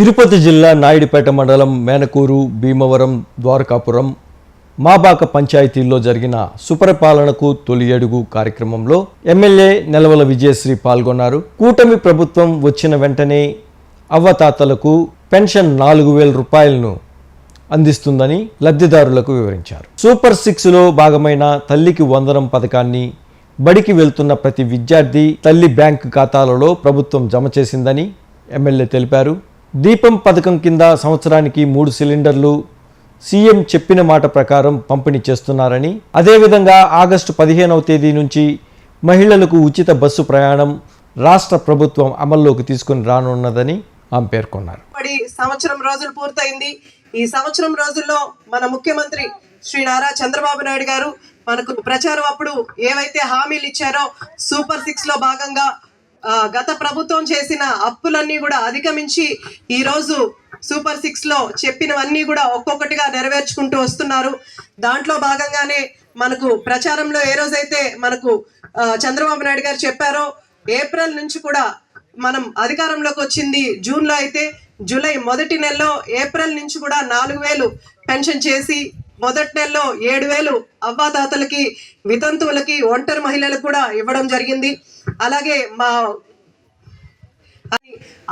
తిరుపతి జిల్లా నాయుడుపేట మండలం మేనకూరు భీమవరం ద్వారకాపురం మాబాక పంచాయతీల్లో జరిగిన సుపరిపాలనకు తొలి అడుగు కార్యక్రమంలో ఎమ్మెల్యే నెలవల విజయశ్రీ పాల్గొన్నారు. కూటమి ప్రభుత్వం వచ్చిన వెంటనే అవ్వతాతలకు పెన్షన్ నాలుగు వేల రూపాయలను అందిస్తుందని లబ్ధిదారులకు వివరించారు. సూపర్ సిక్స్లో భాగమైన తల్లికి వందనం పథకాన్ని బడికి వెళ్తున్న ప్రతి విద్యార్థి తల్లి బ్యాంకు ఖాతాలలో ప్రభుత్వం జమ చేసిందని ఎమ్మెల్యే తెలిపారు. దీపం పథకం కింద సంవత్సరానికి మూడు సిలిండర్లు సీఎం చెప్పిన మాట ప్రకారం పంపిణీ చేస్తున్నారని అదేవిధంగా ఆగస్టు పదిహేనవ తేదీ నుంచి మహిళలకు ఉచిత బస్సు ప్రయాణం రాష్ట్ర ప్రభుత్వం అమల్లోకి తీసుకుని రానున్నదని ఆమె పేర్కొన్నారు. పడి సంవత్సరం రోజులు పూర్తయింది. ఈ సంవత్సరం రోజుల్లో మన ముఖ్యమంత్రి శ్రీ నారా చంద్రబాబు నాయుడు గారు మనకు ప్రచారం అప్పుడు ఏవైతే హామీలు ఇచ్చారో సూపర్ సిక్స్లో భాగంగా గత ప్రభుత్వం చేసిన అప్పులన్నీ కూడా అధిగమించి ఈరోజు సూపర్ సిక్స్లో చెప్పినవన్నీ కూడా ఒక్కొక్కటిగా నెరవేర్చుకుంటూ వస్తున్నారు. దాంట్లో భాగంగానే మనకు ప్రచారంలో ఏ రోజైతే మనకు చంద్రబాబు నాయుడు గారు చెప్పారో ఏప్రిల్ నుంచి కూడా మనం అధికారంలోకి వచ్చింది జూన్లో అయితే జూలై మొదటి నెలలో ఏప్రిల్ నుంచి కూడా నాలుగు వేలు పెన్షన్ చేసి మొదటి నెలలో ఏడు వేలు అవ్వాతాతలకి వితంతువులకి ఒంటరి మహిళలకు కూడా ఇవ్వడం జరిగింది. అలాగే మా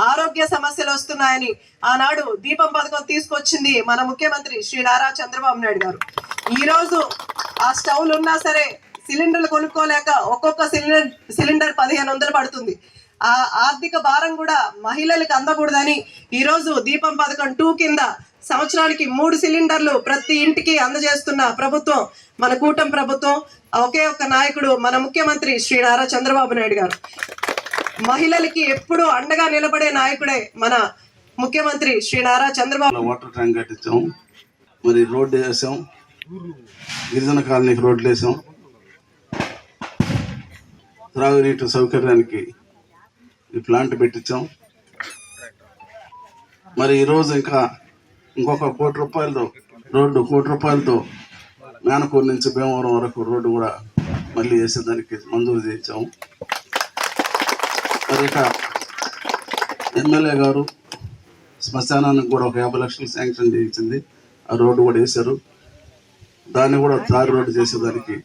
ఆరోగ్య సమస్యలు వస్తున్నాయని ఆనాడు దీపం పథకం తీసుకొచ్చింది మన ముఖ్యమంత్రి శ్రీ నారా చంద్రబాబు నాయుడు గారు. ఈరోజు ఆ స్టవ్లు ఉన్నా సరే సిలిండర్లు కొనుక్కోలేక ఒక్కొక్క సిలిండర్ సిలిండర్ పదిహేను వందలు పడుతుంది. ఆ ఆర్థిక భారం కూడా మహిళలకు అందకూడదని ఈ రోజు దీపం పథకం టూ కింద సంవత్సరానికి మూడు సిలిండర్లు ప్రతి ఇంటికి అందజేస్తున్న ప్రభుత్వం మన కూటమి ప్రభుత్వం ఒకే ఒక్క నాయకుడు మన ముఖ్యమంత్రి శ్రీ నారా చంద్రబాబు నాయుడు గారు. మహిళలకి ఎప్పుడు అండగా నిలబడే నాయకుడే మన ముఖ్యమంత్రి శ్రీ నారా చంద్రబాబు. వాటర్ ట్యాంక్ కట్టించాం. మరి రోడ్డు వేసాం. గిరిజన కాలనీకి రోడ్లు వేసాం. త్రాగునీటి సౌకర్యానికి ఈ ప్లాంట్ పెట్టించాం. మరి ఈరోజు ఇంకా ఇంకొక కోటి రూపాయలతో రోడ్డు కోటి రూపాయలతో మేనకూరు నుంచి భీమవరం వరకు రోడ్డు కూడా మళ్ళీ వేసేదానికి మంజూరు చేయించాము. మరి ఇక ఎమ్మెల్యే గారు శ్మశానానికి కూడా ఒక యాభై లక్షలు శాంక్షన్ చేయించింది. ఆ రోడ్డు కూడా వేశారు. దాన్ని కూడా తారు రోడ్డు చేసేదానికి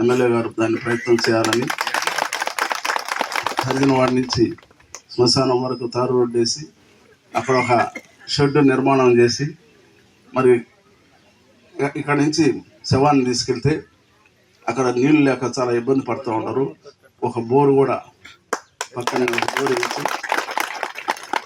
ఎమ్మెల్యే గారు దాన్ని ప్రయత్నం చేయాలని జరిగిన వాడి నుంచి శ్మశానం వరకు తారు రోడ్డు వేసి అక్కడ ఒక షెడ్ నిర్మాణం చేసి మరి ఇక్కడ నుంచి శవాన్ని తీసుకెళ్తే అక్కడ నీళ్ళు లేక చాలా ఇబ్బంది పడుతూ ఉంటారు ఒక బోరు కూడా పక్కన బోరు ఇచ్చి